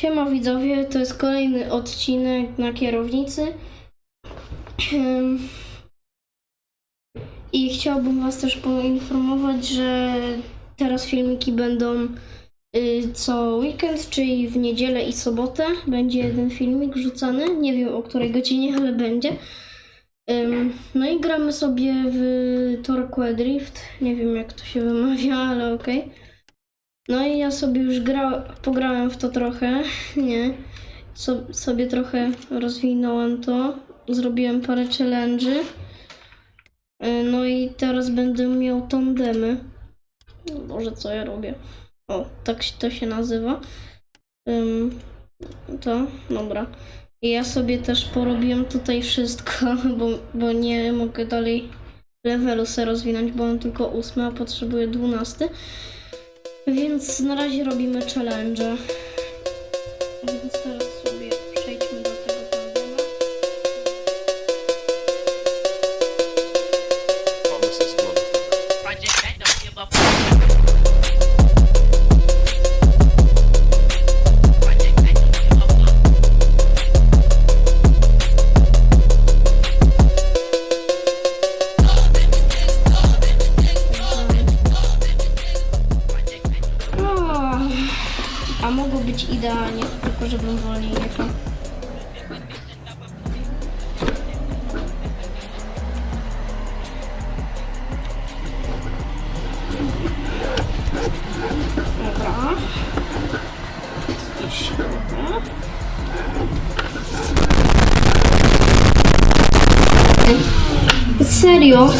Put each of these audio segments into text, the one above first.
Siema widzowie, to jest kolejny odcinek na kierownicy. I chciałbym Was też poinformować, że teraz filmiki będą y, co weekend, czyli w niedzielę i sobotę. Będzie jeden filmik wrzucany. Nie wiem o której godzinie, ale będzie. No i gramy sobie w Torque Drift. Nie wiem jak to się wymawia, ale okej. No i ja sobie już gra, pograłem w to trochę, nie? So, sobie trochę rozwinąłem to, zrobiłem parę challenge'y. Y, No i teraz będę miał tandemy. Boże, co ja robię? O, tak to się nazywa. Ym, to, dobra. I ja sobie też porobiłem tutaj wszystko, bo, bo nie mogę dalej levelu se rozwinąć, bo mam tylko ósmy, a potrzebuję dwunasty. Więc na razie robimy challenge. Więc teraz a mogło być idealnie, tylko żebym wolniej jechał. Dobra. Serio?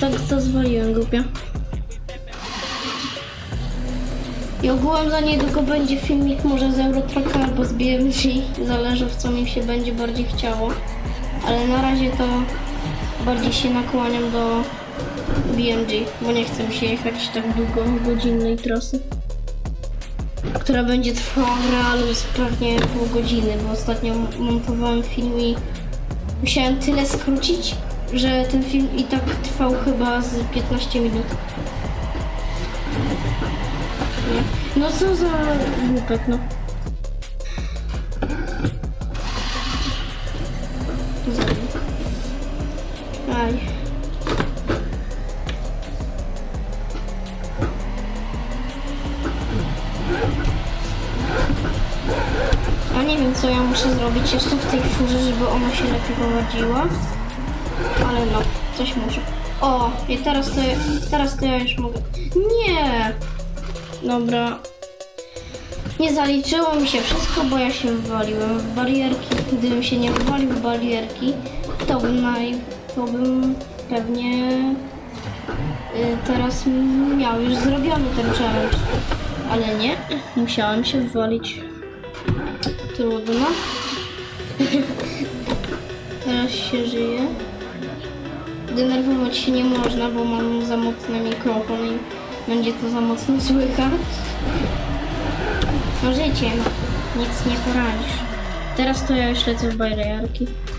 Tak to zwaliłem, głupia. I ogółem za niedługo będzie filmik może z Eurotraka albo z BMG. Zależy w co mi się będzie bardziej chciało. Ale na razie to bardziej się nakłaniam do BMG, bo nie chcę się jechać tak długo godzinnej trasy. Która będzie trwała w realu pewnie pół godziny, bo ostatnio montowałem film i musiałem tyle skrócić, że ten film i tak trwał chyba z 15 minut. No co za głupek, no. Aj. A nie wiem co ja muszę zrobić jeszcze w tej furze, żeby ona się lepiej prowadziła. Ale no, coś muszę. O, i teraz to, teraz to ja już mogę. Nie! Dobra. Nie zaliczyło mi się wszystko, bo ja się wywaliłem w barierki. Gdybym się nie wywalił w barierki, to bym, naj, to bym pewnie y, teraz miał już zrobiony ten challenge. Ale nie, musiałem się wywalić. Trudno. teraz się żyje. Denerwować się nie można, bo mam za mocny mikrofon i będzie to za mocno słychać. Życie, no. nic nie poradzisz. Teraz to ja już lecę w.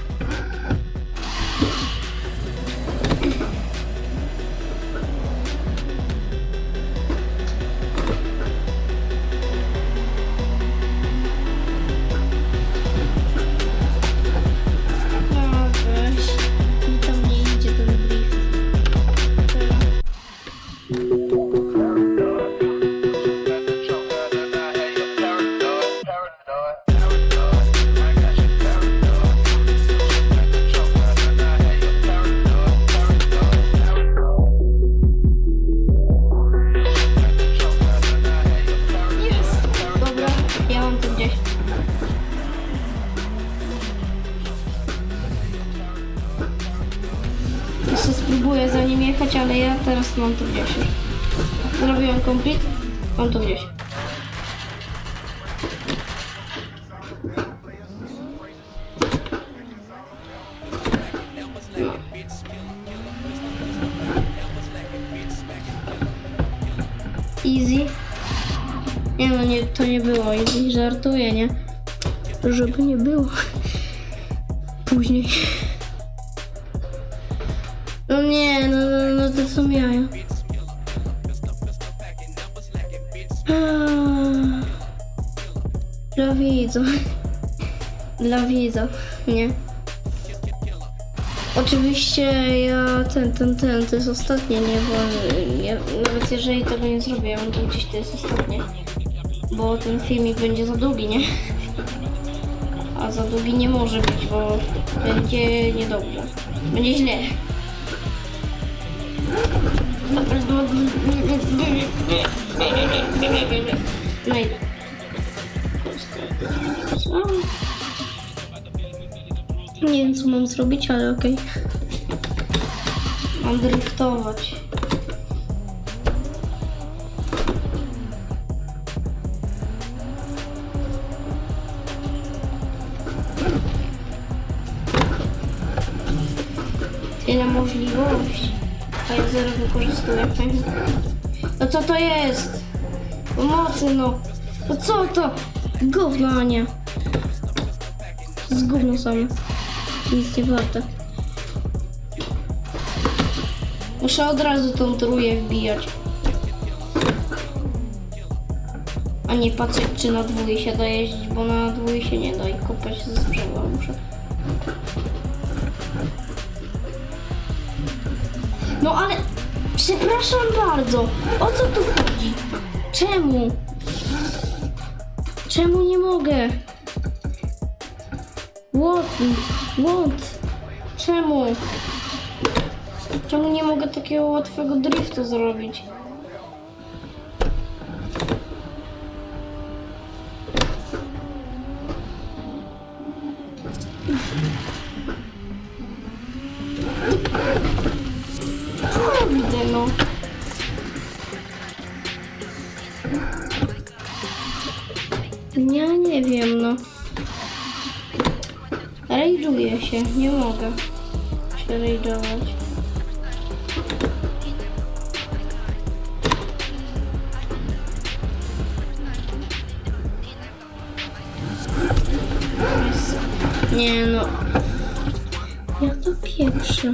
mam gdzieś już. Zrobiłem komplet, mam to gdzieś. No. Easy. Nie no, nie, to nie było easy, żartuję, nie? Żeby nie było. Później. No nie, no to. Ah. Dla widzów. Dla widzów, nie? Oczywiście ja ten, ten, ten, to jest ostatnie, nie? Bo ja, nawet jeżeli tego nie zrobię, to gdzieś to jest ostatnie. Bo ten filmik będzie za długi, nie? A za długi nie może być, bo będzie niedobrze. Będzie źle. Nie wiem co mam zrobić, ale okej. Mam driftować. Tyle możliwości. A ja zero wykorzystuję. No co to jest? Pomocy no. No co to? Gówno, a nie. Jest gówno same. Nic nie warte. Muszę od razu tą trójkę wbijać. A nie patrzeć czy na dwój się da jeździć, bo na dwój się nie da i kopać ze sprzęgła muszę. No ale przepraszam bardzo. O co tu chodzi? Czemu? Czemu nie mogę? What? What? Czemu? Czemu nie mogę takiego łatwego driftu zrobić? Kurde się, nie mogę się rajdować. Jest- Nie no. Ja to pierwsze.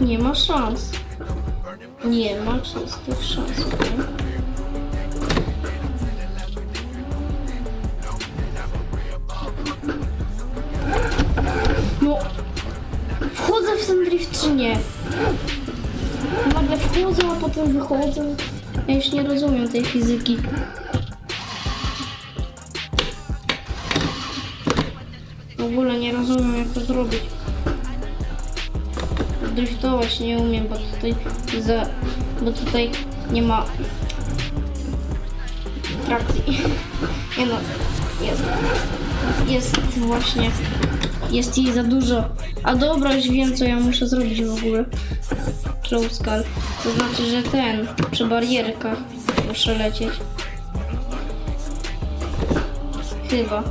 Nie ma szans. Nie ma czystych szans. okej? W ten drift czy nie? Nagle wchodzę, a potem wychodzę. Ja już nie rozumiem tej fizyki. W ogóle nie rozumiem jak to zrobić. Driftować nie umiem, bo tutaj za, bo tutaj nie ma trakcji. Nie no, jest, jest właśnie, jest jej za dużo. A dobra, już wiem co ja muszę zrobić w ogóle. Close To znaczy, że ten, przy barierkach muszę lecieć. Chyba.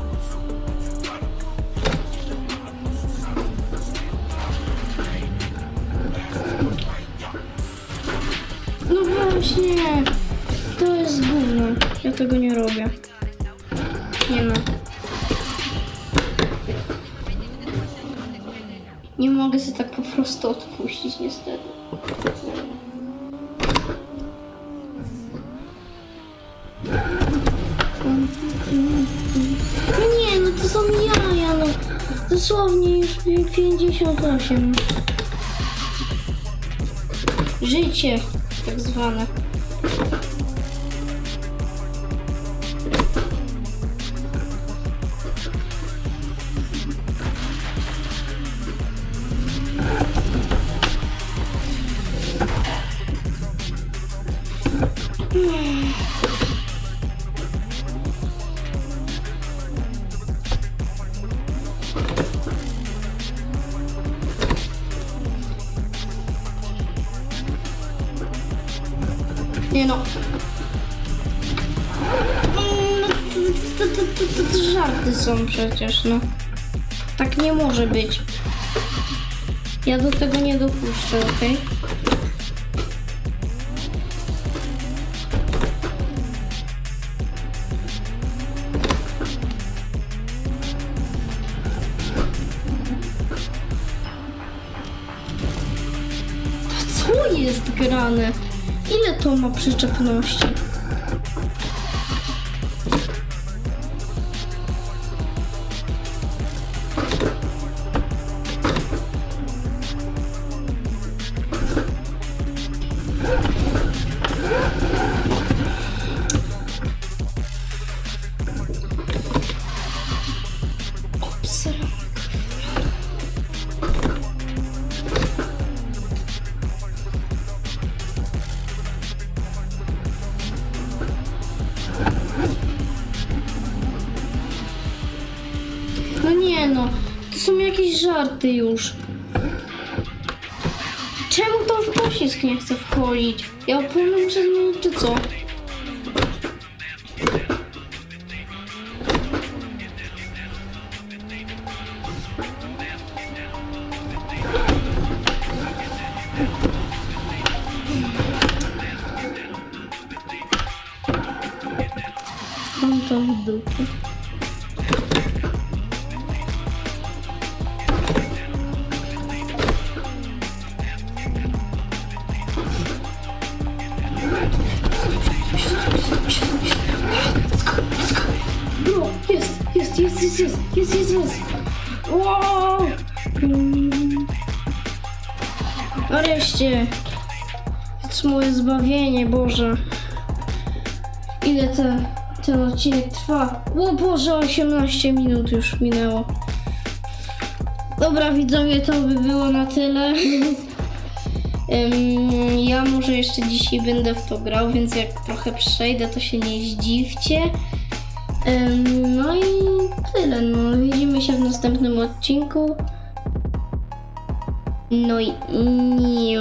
No właśnie, to jest gówno. Ja tego nie robię. Nie no. Nie mogę sobie tak po prostu odpuścić niestety. No nie, no to są jaja, no. Dosłownie już 58. Życie, tak zwane. Nie no. Żarty są przecież, no. Tak nie może być. Ja do tego nie dopuszczę, okej? Co jest grane? To ma przyczepności? No, to są jakieś żarty już. Czemu to w pocisk nie chce wchodzić? Ja opony muszę zmienić, czy co? Mam to w dupie. Jest, jest, jest, jest, jest, jest. Wow! Nareszcie. To moje zbawienie, Boże. Ile ten, ten odcinek trwa? O Boże, 18 minut już minęło. Dobra, widzowie, to by było na tyle. Ja może jeszcze dzisiaj będę w to grał, więc jak trochę przejdę, to się nie zdziwcie. No i tyle. No, widzimy się w następnym odcinku. No i nie.